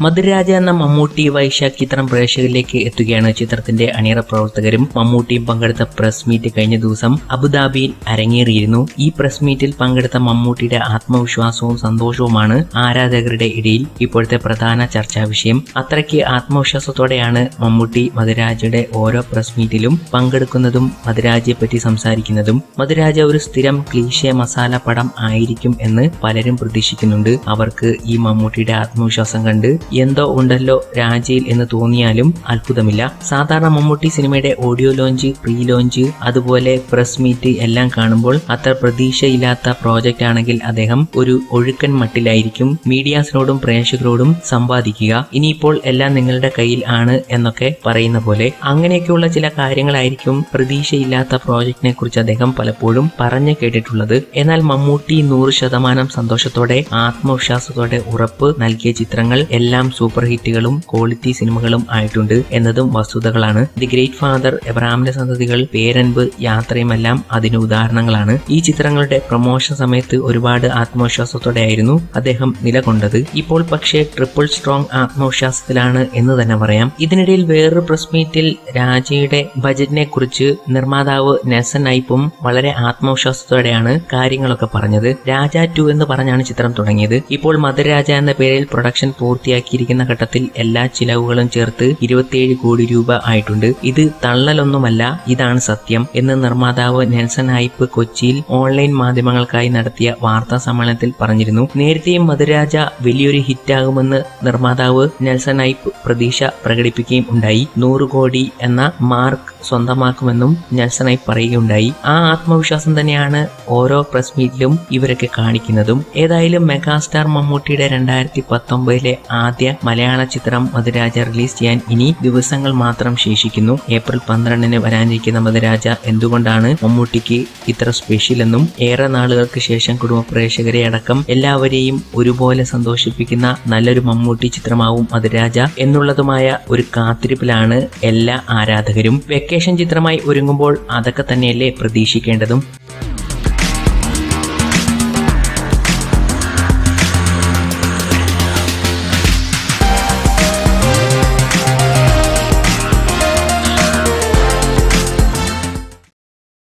മധുരാജ എന്ന മമ്മൂട്ടി വൈശാഖ് ചിത്രം പ്രേക്ഷകരിലേക്ക് എത്തുകയാണ്. ചിത്രത്തിന്റെ അണിയറ പ്രവർത്തകരും മമ്മൂട്ടിയും പങ്കെടുത്ത പ്രസ് മീറ്റ് കഴിഞ്ഞ ദിവസം അബുദാബിയിൽ അരങ്ങേറിയിരുന്നു. ഈ പ്രസ് മീറ്റിൽ പങ്കെടുത്ത മമ്മൂട്ടിയുടെ ആത്മവിശ്വാസവും സന്തോഷവുമാണ് ആരാധകരുടെ ഇടയിൽ ഇപ്പോഴത്തെ പ്രധാന ചർച്ചാ വിഷയം. അത്രയ്ക്ക് ആത്മവിശ്വാസത്തോടെയാണ് മമ്മൂട്ടി മധുരാജയുടെ ഓരോ പ്രസ് മീറ്റിലും പങ്കെടുക്കുന്നതും മധുരാജയെ പറ്റി സംസാരിക്കുന്നതും. മധുരാജ ഒരു സ്ഥിരം ക്ലീശേ മസാല പടം ആയിരിക്കും എന്ന് പലരും പ്രതീക്ഷിക്കുന്നുണ്ട്. അവർക്ക് ഈ മമ്മൂട്ടിയുടെ ആത്മവിശ്വാസം കണ്ട് എന്തോ ഉണ്ടല്ലോ രാജയിൽ എന്ന് തോന്നിയാലും അത്ഭുതമില്ല. സാധാരണ മമ്മൂട്ടി സിനിമയുടെ ഓഡിയോ ലോഞ്ച് പ്രീ ലോഞ്ച് അതുപോലെ പ്രസ് മീറ്റ് എല്ലാം കാണുമ്പോൾ അത്ര പ്രതീക്ഷയില്ലാത്ത പ്രോജക്റ്റ് ആണെങ്കിൽ അദ്ദേഹം ഒരു ഒഴുക്കൻ മട്ടിലായിരിക്കും മീഡിയാസിനോടും പ്രേക്ഷകരോടും സംവാദിക്കുക. ഇനിയിപ്പോൾ എല്ലാം നിങ്ങളുടെ കയ്യിൽ ആണ് എന്നൊക്കെ പറയുന്ന പോലെ അങ്ങനെയൊക്കെയുള്ള ചില കാര്യങ്ങളായിരിക്കും പ്രതീക്ഷയില്ലാത്ത പ്രോജക്റ്റിനെ കുറിച്ച് അദ്ദേഹം പലപ്പോഴും പറഞ്ഞു കേട്ടിട്ടുള്ളത്. എന്നാൽ മമ്മൂട്ടി നൂറ് ശതമാനം സന്തോഷത്തോടെ ആത്മവിശ്വാസത്തോടെ ഉറപ്പ് നൽകിയ ചിത്രങ്ങൾ എല്ലാം സൂപ്പർ ഹിറ്റുകളും ക്വാളിറ്റി സിനിമകളും ആയിട്ടുണ്ട് എന്നതും വസ്തുതകളാണ്. ദി ഗ്രേറ്റ് ഫാദർ എബ്രാമിന്റെ സന്തതികൾ പേരൻപ് യാത്രയുമെല്ലാം അതിന് ഉദാഹരണങ്ങളാണ്. ഈ ചിത്രങ്ങളുടെ പ്രൊമോഷൻ സമയത്ത് ഒരുപാട് ആത്മവിശ്വാസത്തോടെയായിരുന്നു അദ്ദേഹം നിലകൊണ്ടത്. ഇപ്പോൾ പക്ഷേ ട്രിപ്പിൾ സ്ട്രോങ് ആത്മവിശ്വാസത്തിലാണ് എന്ന് തന്നെ പറയാം. ഇതിനിടയിൽ വേറൊരു പ്രസ് മീറ്റിൽ രാജയുടെ ബജറ്റിനെ കുറിച്ച് നിർമ്മാതാവ് നെസൻ ഐപ്പും വളരെ ആത്മവിശ്വാസത്തോടെയാണ് കാര്യങ്ങളൊക്കെ പറഞ്ഞത്. രാജ ടു എന്ന് പറഞ്ഞാണ് ചിത്രം തുടങ്ങിയത്. ഇപ്പോൾ മധുരാജ എന്ന പേരിൽ പ്രൊഡക്ഷൻ പൂർത്തിയാക്കിയിരിക്കുന്ന ഘട്ടത്തിൽ എല്ലാ ചിലവുകളും ചേർത്ത് ഇരുപത്തിയേഴ് കോടി രൂപ ആയിട്ടുണ്ട്. ഇത് തള്ളലൊന്നുമല്ല ഇതാണ് സത്യം എന്ന് നിർമ്മാതാവ് നെൽസൺ ഹൈപ്പ് കൊച്ചിയിൽ ഓൺലൈൻ മാധ്യമങ്ങൾക്കായി നടത്തിയ വാർത്താ സമ്മേളനത്തിൽ പറഞ്ഞിരുന്നു. നേരത്തെയും മധുരാജ വലിയൊരു ഹിറ്റാകുമെന്ന് നിർമ്മാതാവ് നെൽസൺ ഹൈപ്പ് പ്രതീക്ഷ പ്രകടിപ്പിക്കുകയും ഉണ്ടായി. നൂറ് കോടി എന്ന മാർക്ക് സ്വന്തമാക്കുമെന്നും നെൽസൺ ഹൈപ്പ് പറയുകയുണ്ടായി. ആ ആത്മവിശ്വാസം തന്നെയാണ് ഓരോ പ്രസ് മീറ്റിലും ഇവരൊക്കെ കാണിക്കുന്നതും. ഏതായാലും മെഗാസ്റ്റാർ മമ്മൂട്ടിയുടെ രണ്ടായിരത്തി പത്തൊമ്പതിലെ ആദ്യ മലയാള ചിത്രം മധുരാജ റിലീസ് ചെയ്യാൻ ഇനി ദിവസങ്ങൾ മാത്രം ശേഷിക്കുന്നു. ഏപ്രിൽ പന്ത്രണ്ടിന് വരാനിരിക്കുന്ന മധുരാജ എന്തുകൊണ്ടാണ് മമ്മൂട്ടിക്ക് ഇത്ര സ്പെഷ്യൽ എന്നും ഏറെ നാളുകൾക്ക് ശേഷം കുടുംബ പ്രേക്ഷകരെ അടക്കം എല്ലാവരെയും ഒരുപോലെ സന്തോഷിപ്പിക്കുന്ന നല്ലൊരു മമ്മൂട്ടി ചിത്രമാവും മധുരാജ എന്നുള്ളതുമായ ഒരു കാത്തിരിപ്പിലാണ് എല്ലാ ആരാധകരും. വെക്കേഷൻ ചിത്രമായി ഒരുങ്ങുമ്പോൾ അതൊക്കെ തന്നെയല്ലേ പ്രതീക്ഷിക്കേണ്ടതും?